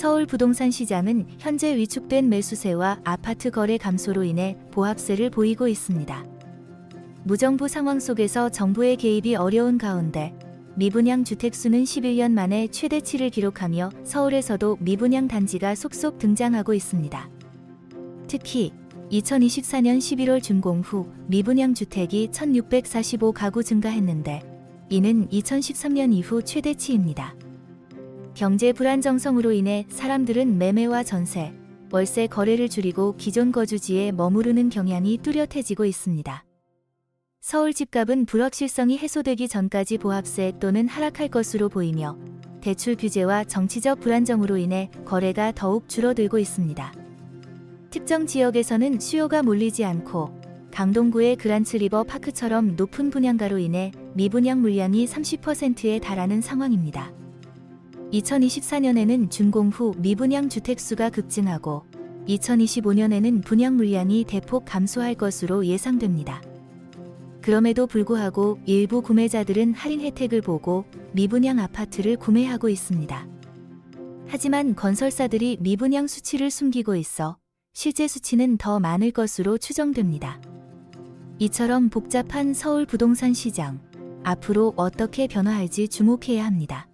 서울 부동산 시장은 현재 위축된 매수세와 아파트 거래 감소로 인해 보합세를 보이고 있습니다. 무정부 상황 속에서 정부의 개입이 어려운 가운데 미분양 주택 수는 11년 만에 최대치를 기록하며 서울에서도 미분양 단지가 속속 등장하고 있습니다. 특히 2024년 11월 준공 후 미분양 주택이 1645가구 증가했는데 이는 2013년 이후 최대치입니다. 경제 불안정성으로 인해 사람들은 매매와 전세, 월세 거래를 줄이고 기존 거주지에 머무르는 경향이 뚜렷해지고 있습니다. 서울 집값은 불확실성이 해소되기 전까지 보합세 또는 하락할 것으로 보이며 대출 규제와 정치적 불안정으로 인해 거래가 더욱 줄어들고 있습니다. 특정 지역에서는 수요가 몰리지 않고 강동구의 그란츠 리버 파크처럼 높은 분양가로 인해 미분양 물량이 30%에 달하는 상황입니다. 2024년에는 준공 후 미분양 주택 수가 급증하고 2025년에는 분양 물량이 대폭 감소할 것으로 예상됩니다. 그럼에도 불구하고 일부 구매자들은 할인 혜택을 보고 미분양 아파트를 구매하고 있습니다. 하지만 건설사들이 미분양 수치를 숨기고 있어 실제 수치는 더 많을 것으로 추정됩니다. 이처럼 복잡한 서울 부동산 시장, 앞으로 어떻게 변화할지 주목해야 합니다.